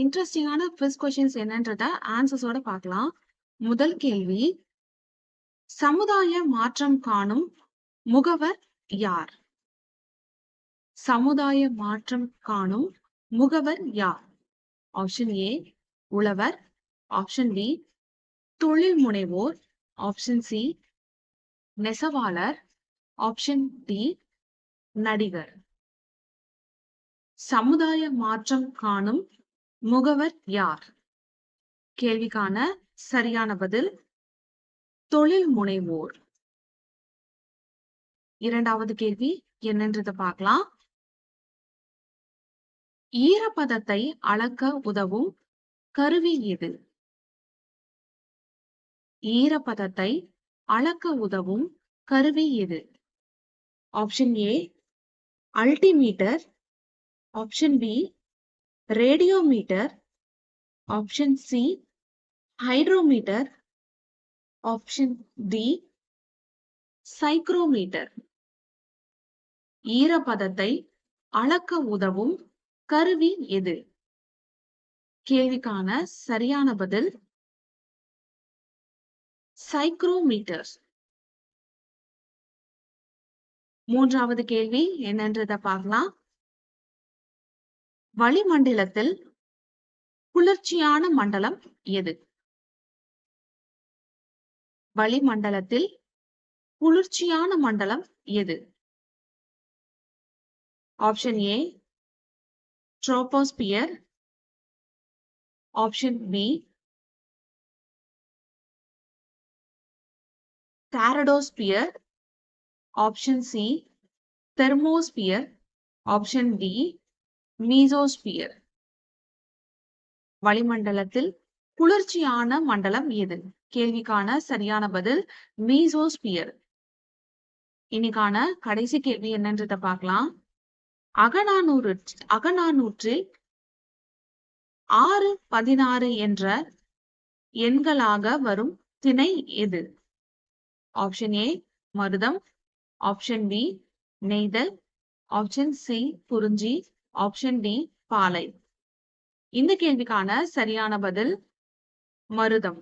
இன்ட்ரெஸ்டிங்கான quiz questions என்னன்றத ஆன்சர்ஸோட பார்க்கலாம். முதல் கேள்வி சமுதாய மாற்றம் காணும் முகவர் யார்? சமுதாய மாற்றம் காணும் முகவர் யார்? ஆப்ஷன் ஏ உழவர் ஆப்ஷன் பி தொழில் முனைவோர் ஆப்ஷன் சி நெசவாளர் ஆப்ஷன் டி நடிகர் சமுதாய மாற்றம் காணும் முகவர் யார்? கேள்விக்கான சரியான பதில் தொழில் முனைவோர். இரண்டாவது கேள்வி என்னன்றதை பார்க்கலாம். ஈரப்பதத்தை அளக்க உதவும் கருவி எது? ஈரப்பதத்தை அளக்க உதவும் கருவி எது? Option A altimeter. Option B radiometer option C hydrometer option D psychrometer ஈரப்பதத்தை அளக்க உதவும் கருவி எது? கேள்விக்கான சரியான பதில் சைக்ரோமீட்டர் மூன்றாவது கேள்வி என்னன்றத பார்க்கலாம். வளிமண்டலத்தில் குளிர்ச்சியான மண்டலம் எது? வளிமண்டலத்தில் குளிர்ச்சியான மண்டலம் எது? Option A troposphere option B stratosphere option C thermosphere option D mesosphere. வளிமண்டலத்தில் குளிர்ச்சியான மண்டலம் எது? கேள்விக்கான சரியான பதில் மீசோஸ்பியர். இன்னைக்கான கடைசி கேள்வி என்னன்றத பார்க்கலாம். அகநானூறு அகநானூற்றில் ஆறு பதினாறு என்ற எண்களாக வரும் திணை எது? ஆப்ஷன் ஏ மருதம். ஆப்ஷன் பி நெய்தல். ஆப்ஷன் சி குறிஞ்சி. ஆப்ஷன் டி பாலை. இந்த கேள்விக்கான சரியான பதில் மருதம்.